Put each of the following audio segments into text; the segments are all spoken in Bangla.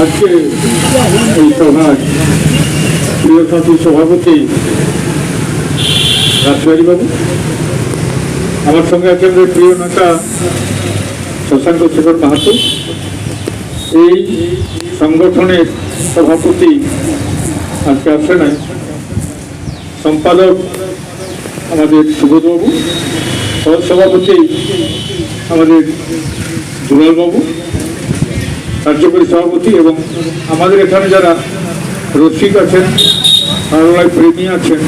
আজকে এই সভায় প্রিয় সাথী সভাপতি রাজবাড়িবাবু আমার সঙ্গে আছেন যে প্রিয় নেতা শশাঙ্ক শেখর মাহাতো, এই সংগঠনের সভাপতি আজকে আসে সম্পাদক আমাদের সুবোধবাবু সভাপতি আমাদের দুলালবাবু, কার্যকরী সভাপতি এবং আমাদের এখানে যারা রসিক আছেন বাংলায় প্রেমী আছেন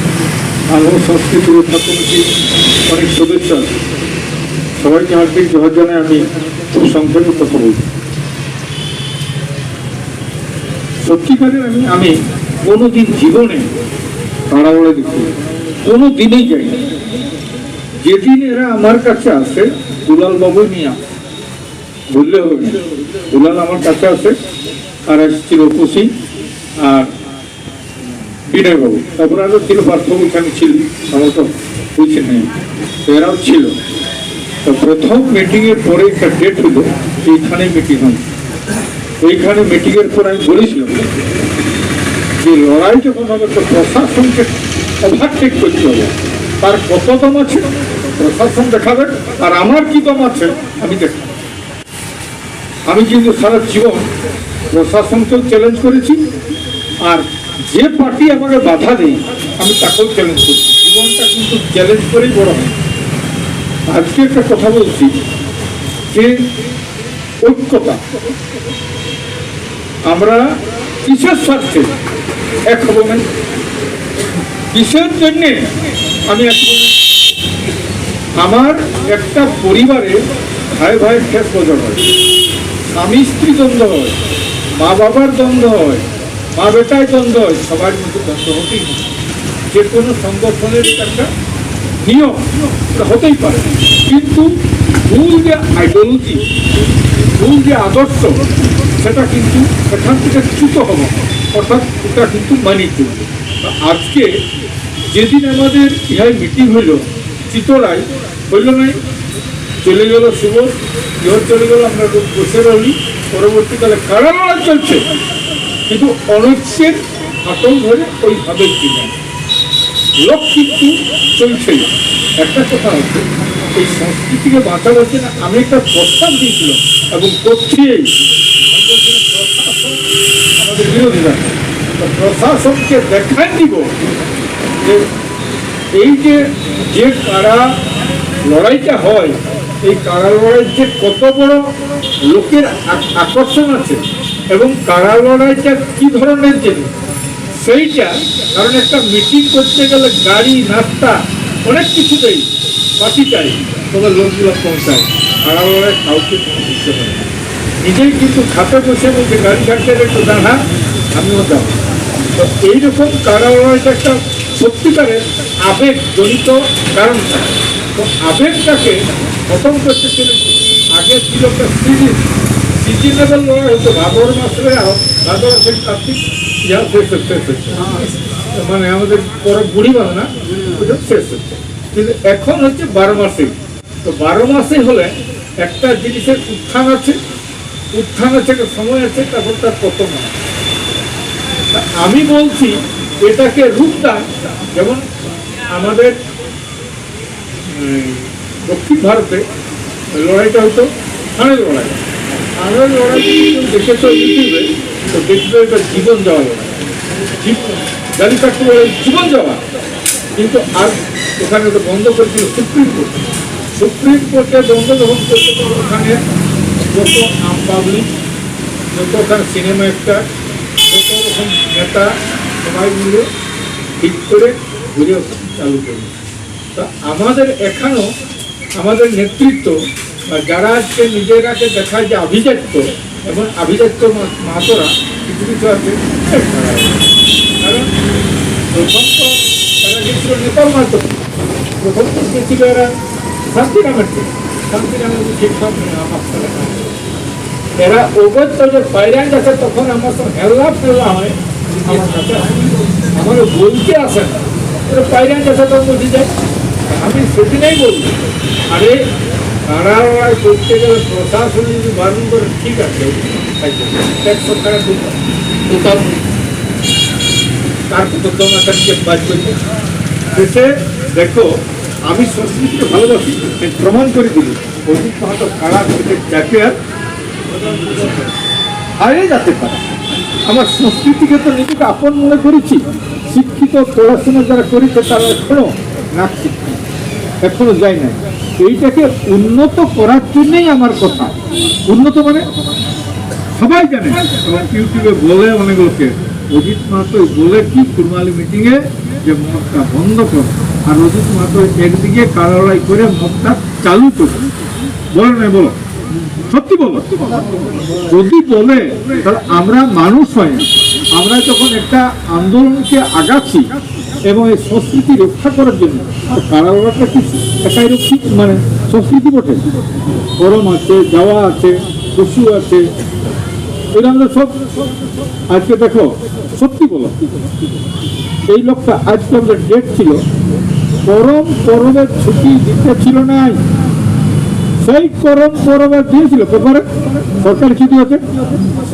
বাংলা সংস্কৃতি রক্ষা কমিটির অনেক সদস্য সবাইকে হার্দিক জোহার জানাই আমি খুব সংক্ষেপে কথা বলছি সত্যিকারের আমি আমি কোনোদিন জীবনে তাড়াহুড়ে দেখি কোনো দিনেই যাই না। যেদিন এরা আমার কাছে আসে দুলাল বাবু নিয়ে আসে। বললে হবে দুলাল আমার কাছে আছে আর এসেছিল খুশি আর বিনয়বাবু। তারপরে আরও ছিল পার্থবাবু এখানে ছিল, আমার তো বুঝছি নেই। এরাও ছিল। তো প্রথম মিটিংয়ের পরে একটা ডেট হলো, এইখানে মিটিং হয় ওইখানে মিটিংয়ের পর আমি বলেছিলাম যে লড়াই যখন হবে, তো প্রশাসনকে ওভারটেক করতে হবে তার কত দম আছে, প্রশাসন দেখাবে, আর আমার কি দম আছে, আমি দেখাবো। আমি কিন্তু সারা জীবন প্রশাসনকেও চ্যালেঞ্জ করেছি, আর যে পার্টি আমাকে বাধা দেয়, আমি তাকেও চ্যালেঞ্জ করি জীবনটা কিন্তু চ্যালেঞ্জ করেই বড় হয়। আজকে একটা কথা বলছি, যে ঐক্যতা, আমরা কিসের স্বার্থে এক হব না কিসের জন্যে? আমি আমার একটা পরিবারে ভাই ভাই ঠেস বজার হয়। স্বামী স্ত্রী দ্বন্দ্ব হয়, মা বাবার দ্বন্দ্ব হয়, মা বেটায় দ্বন্দ্ব হয়, সবার মধ্যে দ্বন্দ্ব হতেই যে কোনো সংগঠনের একটা নিয়ম হতেই পারে। কিন্তু ভুল যে আইডিওলজি ভুল যে আদর্শ, সেটা কিন্তু সেখান থেকে চ্যুত হবে অর্থাৎ এটা কিন্তু মানিয়ে চলবে। আজকে যেদিন আমাদের ইহায় মিটিং হইল চিতরায় হইল নাই, চলে গেল শুভ, ইহর চলে গেল আমরা বসে রইলি পরবর্তীকালে কারা লড়াই চলছে। কিন্তু অনৈক্যের ফাটল ধরে ওইভাবে কিনা লোক কিন্তু চলছে একটা কথা হচ্ছে এই সংস্কৃতিকে বাঁচাবার জন্য আমি একটা প্রস্তাব দিয়েছিলাম এবং করছি আমাদের বিরোধীরা প্রশাসনকে দেখাই দিব। যে এই যে যে কারা লড়াইটা হয়, এই কারা লড়াইয়ের যে কত বড় লোকের আকর্ষণ আছে এবং কারা লড়াইটা কি ধরনের জিনিস? সেইটা, কারণ একটা মিটিং করতে গেলে গাড়ি নাস্তা অনেক কিছু দেয় পার্টি চাই তবে লোকগুলো পৌঁছায়। কারা লড়াই কাউকে দিতে পারে নিজেই কিন্তু খাতে বসে বলছে গাড়ি ঘাটতে একটু দাঁড়া, আমিও যাব। তো এইরকম কারা লড়াইটা একটা সত্যিকারের আবেগ জনিত কারণ তো। আবেগটাকে খতম করতে চলে আগে ছিল একটা সিরিজ সিজনেবল লড়াই হতো ভাদর মাসে ভাদর মাসে কার্তিক ইহা শেষ হচ্ছে। মানে আমাদের পরে বুড়ি বাংলা ওটা শেষ হচ্ছে। কিন্তু এখন হচ্ছে বারো মাসে তো বারো মাসে হলে একটা জিনিসের উত্থান আছে উত্থান আছে সময় আছে, তারপর তার পতন আমি বলছি এটাকে রূপটা, যেমন আমাদের দক্ষিণ ভারতে লড়াইটা হতো ধানের লড়াই। ধানের লড়াই কিন্তু দেখেছ ইউটিউবে তো দেখবে এটা জীবন যাওয়া লড়াই। গাড়ি কাটতে জীবন যাওয়া। কিন্তু আর ওখানে তো বন্ধ করেছিল সুপ্রিম কোর্ট। সুপ্রিম কোর্টে বন্ধ যখন করতে ওখানে যত আম পাবলিক, যত ওখানে সিনেমা একটা যত রকম নেতা সবাই মিলে ঠিক করে ঘুরে চালু করবে তা আমাদের এখানেও আমাদের নেতৃত্ব বা যারা আজকে নিজেরাকে দেখায় যে আভিজাত্য এবং আভিজাত্য মাতরা কিছু কিছু আছে কারণ প্রথম তো তারা গেছিল নেপাল মাধ্যম প্রথম তো গেছিল এরা শান্তিরামের থেকে শান্তিরামের সব এরা অগত্য যে পাইরাইন আছে তখন আমার সব হেল্লা ফেল্লা হয়। আমার কাছে আমার বলতে আসে না বাইরে যথাটা বসে যায়। আমি সেদিনেই বলব আরে তারা করতে গেলে প্রশাসন যদি বারণ করে ঠিক আছে তার করবে শেষে দেখো আমি সংস্কৃতিকে ভালোবাসি প্রমাণ করে দিলি অজিত মাহাতো কারা চ্যাম্পিয়ন হারিয়ে যেতে পারে। আমার সংস্কৃতিকে তো নিজেকে আপন মনে করেছি। শিক্ষিত, পড়াশোনা যারা করেছে তারা এখনও শিক্ষা এখনও যায় না এইটাকে উন্নত করার জন্যই আমার কথা। উন্নত মানে? সবাই জানে। ইউটিউবে বলে অনেক লোকে অজিত মাহাতো বলে কি কুরমালি মিটিংয়ে যে মদটা বন্ধ কর। আর অজিত মাহাতো একদিকে কারাড়াই করে মদটা চালু করবে বলে না, বলো। সত্যি বলো যদি বলে, তাহলে আমরা মানুষ হয়, আমরা যখন একটা আন্দোলনকে আগাচ্ছি এবং এই সংস্কৃতি রক্ষা করার জন্য কারাগারটা কি একাই রক্ষী মানে সংস্কৃতি বটে। গরম আছে, যাওয়া আছে পশু আছে এটা আমরা সব, আজকে দেখো, সত্যি বলো, এই লোকটা আজকে আমাদের ডেট ছিল গরম পরবের ছুটি দিতে ছিল নাই সেই করম পরবে দিয়েছিল। পেপারে সরকারি ছুটি আছে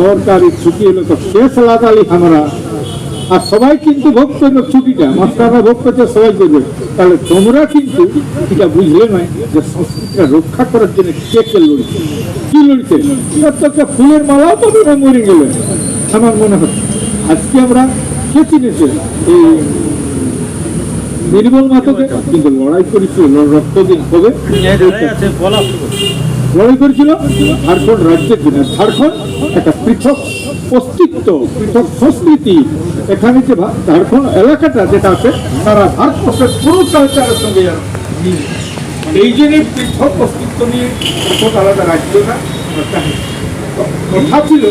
সরকারি ছুটি হলো তো শেষ লাগালি আমরা আর সবাই কিন্তু ভোগ করবে ছুটিটা। মাস্টাররা ভোগ করছে সবাই করবে তাহলে তোমরা কিন্তু এটা বুঝলে নয় যে সংস্কৃতিটা রক্ষা করার জন্য কে কে লড়ছে? কি লড়ছে? প্রত্যেকটা ফুলের মালাও না মরে গেলে। আমার মনে হচ্ছে আজকে আমরা কে চিনেছে? এই নির্মল মাতাকে কিন্তু লড়াই করেছিল রক্ত দিন কবে লড়াই করেছিল ঝাড়খণ্ড রাজ্যের জন্য ঝাড়খণ্ড একটা পৃথক অস্তিত্ব, পৃথক সংস্কৃতি। এখানে যে ঝাড়খণ্ড এলাকাটা যেটা আছে তারা ভারতবর্ষের পুরো কালচারের সঙ্গে এই জন্য পৃথক অস্তিত্ব নিয়ে পৃথক আলাদা রাজ্য না কথা ছিল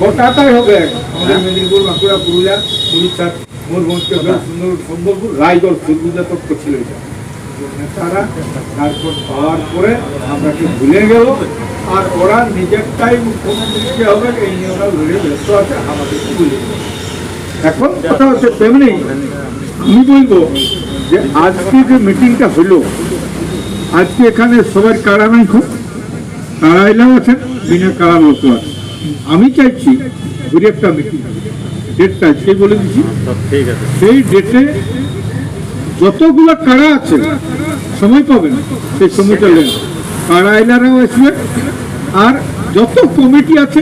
গোটাটাই হবে। আমাদের মেদিনীপুর বাঁকুড়া পুরুলিয়া উড়িষ্যার তত্ত্ব ছিল তারপর পরে আমরাকে ভুলে গেল। আর ওরা নিজেরটাই হবে, এই ওরা ব্যস্ত আছে ভুলে এখন কথা হচ্ছে তেমনি, আমি যে আজকে যে মিটিংটা হলো, আজকে এখানে সবার কারা নাই খুব কারা এলাও আছেন বিনা কারা লোক আছে আমি চাইছি, ঘুরে একটা মিটিং ডেটটা আজকে বলে দিচ্ছি। সেই ডেটে যতগুলো কারা আছে সময় পাবেন সেই সময়টা নেন কারা এলারাও আসবে আর যত কমিটি আছে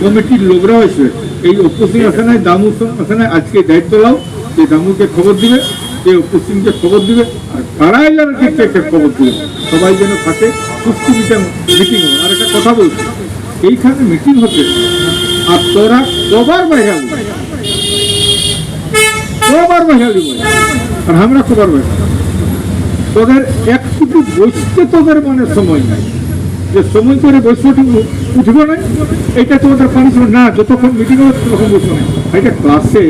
কমিটির লোকরাও আসবে। এই উপস্থিত আছে নাই দামু আছে না আজকে দায়িত্ব লাও যে দামুকে খবর দিবে সেই উপস্থিতকে খবর দিবে আর কারা এলাকাকে কে কে খবর দিবে। সবাই যেন থাকে সুস্থ মিটিং মিটিং হবে। আর একটা কথা বলছি এইখানে মিটিং হচ্ছে আর তোরা কবার বাইরে কবার বসে দিব আর আমরা কবার বসে তোদের একটুকু বসতে তোদের মানে সময় নাই। যে সময় করে বসে উঠবো না, এটা তোমাদের পানিশমেন্ট না, যতক্ষণ মিটিং হবে ততক্ষণ বসবো না। এটা ক্লাসে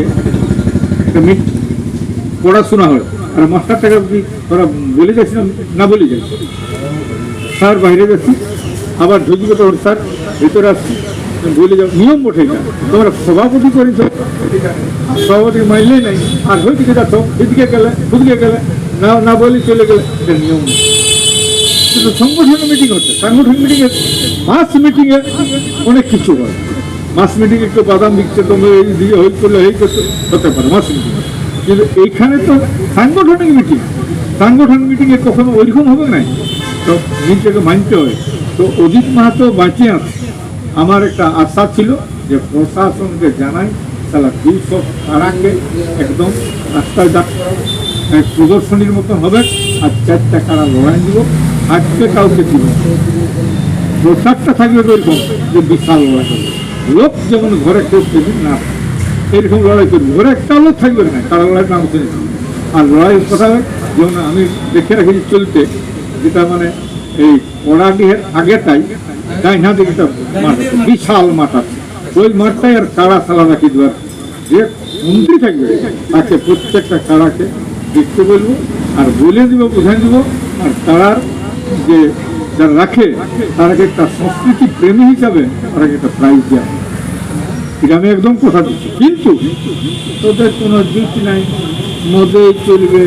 একটা মিট- পড়াশোনা হয়। আর মাস্টারটাকে যদি তোরা বলে যাচ্ছি না বলে যাচ্ছি স্যার বাইরে যাচ্ছি আবার ঢুকবে তোর স্যার, ভেতরে আসছি। বলে যাও নিয়ম ওঠে এটা তোমরা সভাপতি করেছ, সভাপতি মানলেই নাই। আর ওইদিকে যাচ্ছ, এদিকে গেলে, ওদিকে গেলে, না না বলে চলে গেলে, এটা নিয়ম কিন্তু সংগঠন মিটিং হচ্ছে। সাংগঠনিক মিটিংয়ে মাস মিটিংয়ে অনেক কিছু হয়। মাস মিটিং একটু বাদাম দিচ্ছে তোমরা এই দিকে হই করলে, এই করতে হতে পারে মাস মিটিং কিন্তু এইখানে তো সাংগঠনিক মিটিং সাংগঠনিক মিটিংয়ে কখনো ওইরকম হবে না তো নিজেকে মানতে হয়। তো অজিত মাহাতো বাঁচিয়ে আছে। আমার একটা আশা ছিল যে প্রশাসনকে জানাই, তাহলে দুইশো তারাকে একদম রাস্তায় ডাক প্রদর্শনীর মতন হবে, আর চারটা কারা লড়াই দিব আজকে কাউকে দিব। পোশাকটা থাকবে এরকম যে বিশাল লড়াই হবে লোক যেমন ঘরে কেউ সেদিন না। এরকম লড়াই করবে ঘরে একটা লোক থাকবে না, কারা লড়াই নাম শুনে আর লড়াইয়ের কথা যেমন আমি দেখে রাখি চলতে, যেটা মানে এই ওড়াডিহের আগেটাই ডাইনা দিকে একটা মাঠ বিশাল মাঠ আছে ওই মাঠটাই আর কারা সালা রাখি দেওয়ার যে মন্ত্রী থাকবে, তাকে প্রত্যেকটা কারাকে দেখতে বলব, আর বলে দিব, বুঝাই দিব, আর তারার যে যারা রাখে, তারাকে একটা সংস্কৃতি প্রেমী হিসাবে তারাকে একটা প্রাইজ দেওয়া এটা আমি একদম কথা দিচ্ছি। কিন্তু তোদের কোনো যুক্তি নাই। মদেই চলবে,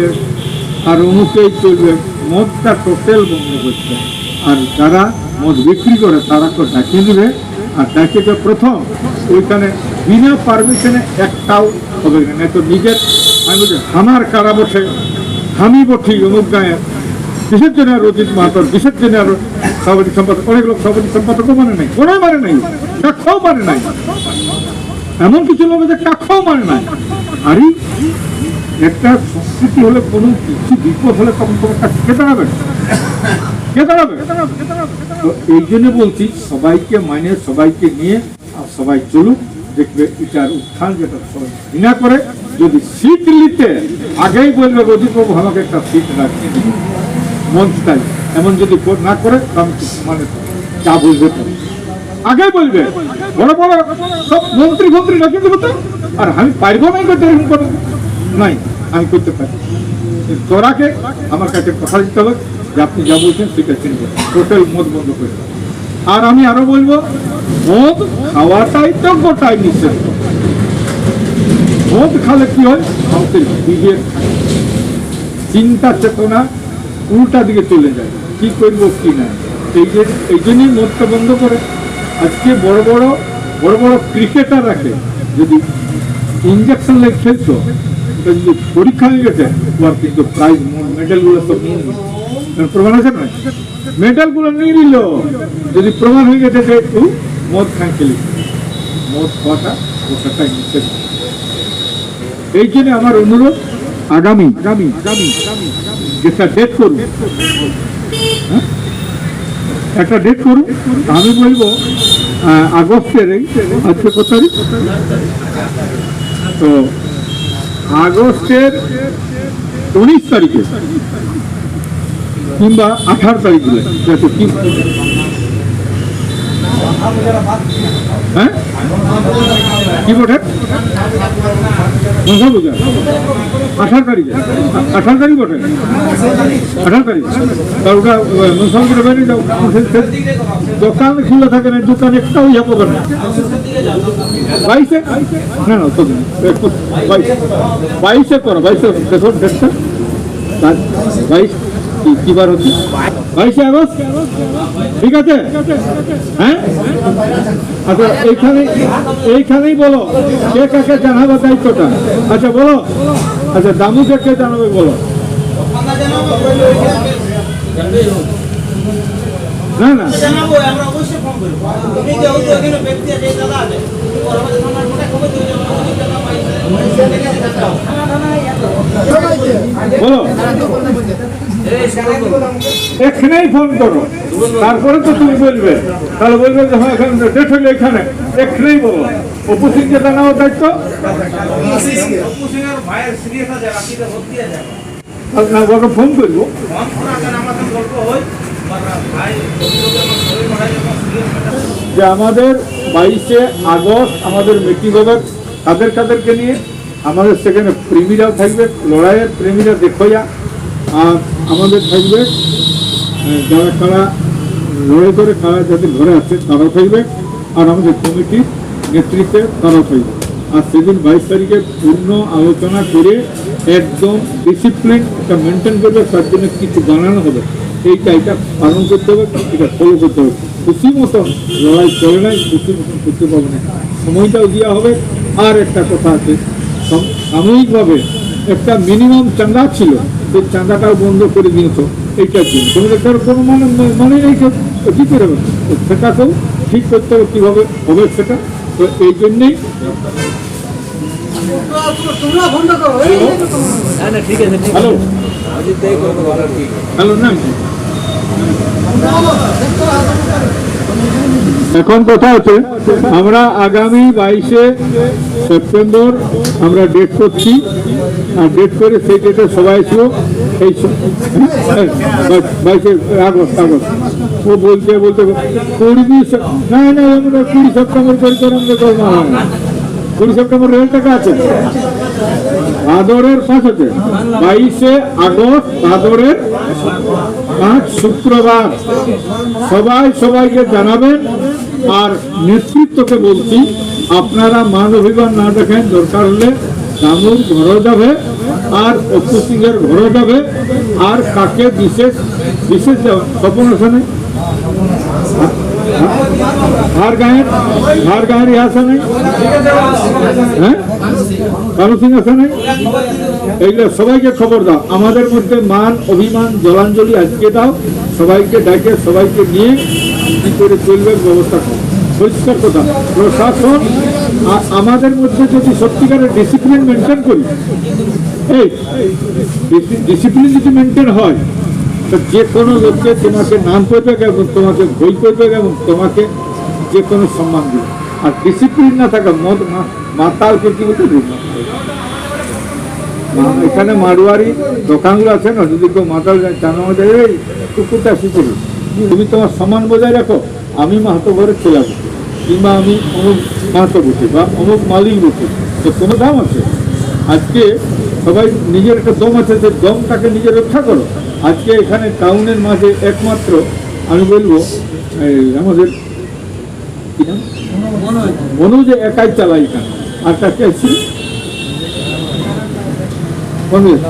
আর অমুকেই চলবে। মদটা টোটাল বন্ধ করছে। আর যারা মদ বিক্রি করে, তারা তো ডাকিয়ে দেবে। আর ডাকিয়ে প্রথম, ওইখানে বিনা পারমিশনে একটাও হবে না। নয়তো নিজের, আমি বলছি আমার কারা বসে আমি বঠি অমুক গায়ে কিসের জন্য আর অজিত মাহাতর কিসের জন্য আর সভাপতি সম্পাদক, অনেক লোক সভাপতি সম্পাদকও মানে নাই কোনো মানে নাই কাক্ষাও মানে নাই। এমন কিছু লোক আছে কাক্ষাও মানে নাই। আরে একটা সংস্কৃতি হলে কোনো কিছু বিপদ হলে তখন তোমার কাছে কে দাঁড়াবে কে তো এই জন্য বলছি, সবাইকে মানে সবাইকে নিয়ে আর সবাই চলুক, দেখবে এটার উত্থান যেটা ঘৃণা করে। যদি সিট নিতে আগেই বলবে রদিবাবু আমাকে একটা সিট রাখিয়ে দিন। মঞ্চটাই এমন যদি না করে তো আমি মানে যা বলবে তো। আগে বলবে। বড় বড় সব মন্ত্রী মন্ত্রী রাখিয়ে দেবো তো আর আমি পারব না এরকম করে। নাই, আমি করতে পারি। তোরাকে আমার কাছে কথা দিতে হবে, যে আপনি যা বলছেন সেটা চিনবে টোটাল মদ বন্ধ করে আর আমি আরও বলব, মদ খাওয়াটাই তো গোটাই নিষেধ। মদ খালে কি হয়? মানুষের বিবেক চিন্তা চেতনা উল্টা দিকে চলে যায়। কি করব, কি না? এই যে এই জন্যই মদটা বন্ধ করে। আজকে বড় বড় বড় বড় ক্রিকেটার রাখে যদি ইঞ্জেকশন লেগে খেলতো ওটা যদি পরীক্ষা হয়ে গেছে ওর কিন্তু প্রাইজ মেডেলগুলো সব নিয়ে প্রমাণ আছে না? মেডেলগুলো নিয়ে নিল। যদি প্রমাণ হয়ে গেছে যে একটু মদ খান খেলি। মদ খাওয়াটা নিষেধ এই জন্য আমার অনুরোধ, আগামী আগামী আগামী, যেটা ডেট করুন হ্যাঁ? একটা ডেট করুন। আমি বলব আগস্টের এই আজকে কত তারিখ। তো আগস্টের উনিশ তারিখে কিংবা আঠারো তারিখে হ্যাঁ? কি বটে মনসা পূজা আঠারো তারিখে আঠারো তারিখ বটে আঠারো তারিখ তা ওটা পূজা বাইরে যাও দোকান খুলে থাকে না দোকান একটাও ইয়া পাবে না বাইশে না না তো। বাইশ করো বাইশে দেখো ডেটটা বাইশ কি বার হচ্ছে বাইশে আগস্ট? ঠিক আছে? হ্যাঁ? আচ্ছা এইখানে এইখানেই বলো, কে কাকে জানাবে দায়িত্বটা? আচ্ছা বলো। আচ্ছা দামুকে কে জানাবে, বলো। না না। বলো। এখানেই ফোন করো। তারপরে তো তুমি বলবে। তাহলে বলবে যে হ্যাঁ এখানে ডেট হলো এখানে। এখানেই বলো। উপস্থিতকে জানাও দায়িত্ব? ফোন করব। যে আমাদের বাইশে আগস্ট আমাদের মিটিং হবে তাদের তাদেরকে নিয়ে। আমাদের সেখানে প্রেমীরাও থাকবে, লড়াইয়ের প্রেমীরা দেখোয়া আর আমাদের থাকবে যারা কারা লড়াই করে, কারা যাদের ঘরে আছে, তারাও থাকবে। আর আমাদের কমিটির নেতৃত্বে তারাও থাকবে। আর সেদিন বাইশ তারিখে পূর্ণ আলোচনা করে একদম ডিসিপ্লিন এটা মেনটেন করবে, তার জন্য কিছু জানানো হবে। এইটা এটা পালন করতে হবে, এটা ফলো করতে হবে। খুশি মতন লড়াই চলে নাই, খুশি মতন করতে পারবে না। সময়টাও দেওয়া হবে। আর একটা কথা আছে, সম- সাময়িকভাবে একটা মিনিমাম চাঁদা ছিল। সেই চাঁদাটাও বন্ধ করে দিয়েছ এইটার জন্য তোমাদের কারও কোনো মানে মানে কেউ তো কী করে হবে? সেটাকেও ঠিক করতে হবে, কীভাবে হবে সেটা? তো এই জন্যেই হ্যালো? হ্যালো না এখন কথা হচ্ছে, আমরা আগামী বাইশে সেপ্টেম্বর আমরা ডেট করছি, আর ডেট করে সেই ডেটে সবাই ছিল এই বাইশে আগস্ট আগস্ট। ও বলতে বলতে কুড়ি না না আমরা কুড়ি সেপ্টেম্বর করে করব। কুড়ি সেপ্টেম্বর রেল টাকা আছে। ভাদরের পাঁচ আছে। বাইশে আগস্ট, ভাদরের পাঁচ, শুক্রবার। সবাই সবাইকে জানাবেন। আর নেতৃত্বকে বলছি, আপনারা মান অভিমান না দেখেন, দরকার হলে দামুর ঘর যাবে, আর অপু সিংহের ঘরে যাবে, আর কাকে বিশেষ বিশেষ স্বপন আছে হার গায়ের হার গায়ের ইয়ে আছে নাই? হ্যাঁ? কানু সিং আছে নাই? এইগুলো সবাইকে খবর দাও। আমাদের মধ্যে মান, অভিমান, জলাঞ্জলি আজকে দাও। সবাইকে ডাকে, সবাইকে নিয়ে কি করে চলবে ব্যবস্থা করো পরিষ্কার কথা, প্রশাসন, আ- আমাদের মধ্যে যদি সত্যিকারের ডিসিপ্লিন মেনটেন করি, এই ডিসিপ্লিন যদি মেনটেন হয় যে কোনো লোককে তোমাকে নাম করবে এবং তোমাকে বই করবে এবং তোমাকে যে কোনো সম্মান দিবে। আর ডিসিপ্লিন না থাকা, মদ মাতালকে কি বলতে দিন এখানে মারোয়ারি দোকানগুলো আছে না, যদি কেউ মাতাল যায় জানো আমাদের এই কুকুরটা শিখেছি তুমি তোমার সম্মান বজায় রাখো, আমি মাহাতো ঘরে চলে আসব। কিংবা আমি অমুক মাহাতো বসে বা অমুক মালিক বসে। তো কোনো দাম আছে? আজকে সবাই নিজের একটা দম আছে সেই দমটাকে নিজে রক্ষা করো। আজকে এখানে টাউনের মাঝে একমাত্র, আমি বলব আমাদের নাম? মনোজ একাই চালাই এখানে। আর ছিল কংগ্রেস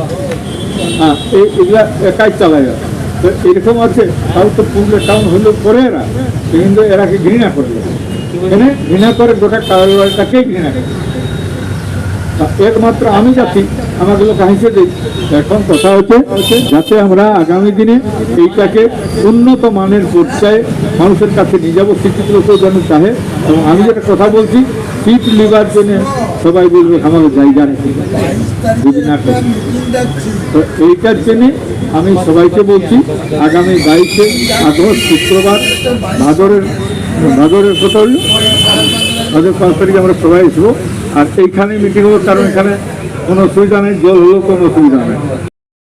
হ্যাঁ এগুলা একাই চালায় এরা। তো এরকম আছে, তাও তো পুরুলিয়া টাউন হলেও করে এরা। কিন্তু এরাকে ঘৃণা করে? কেন? ঘৃণা করে গোটা কারবারটাকেই ঘৃণা করে। একমাত্র আমি যাচ্ছি আমাকে লোক হাসে দিই এখন কথা হচ্ছে যাতে আমরা আগামী দিনে এইটাকে উন্নত মানের পর্যায়ে মানুষের কাছে নিয়ে যাব, শিক্ষিত লোকেও যেন চাহে। এবং আমি যেটা কথা বলছি, সিট লিবার জন্য সবাই বলবে আমাদের জায়গা নেই তো এইটার জন্যে আমি সবাইকে বলছি, আগামী বাইশে আগস্ট শুক্রবার ভাদরের ভাদরের কথা হল ভাদর পাঁচ তারিখে আমরা সবাই আসব আর এইখানে মিটিং হব কারণ এখানে কোনো অসুবিধা নেই, জল হলেও কোনো অসুবিধা নেই।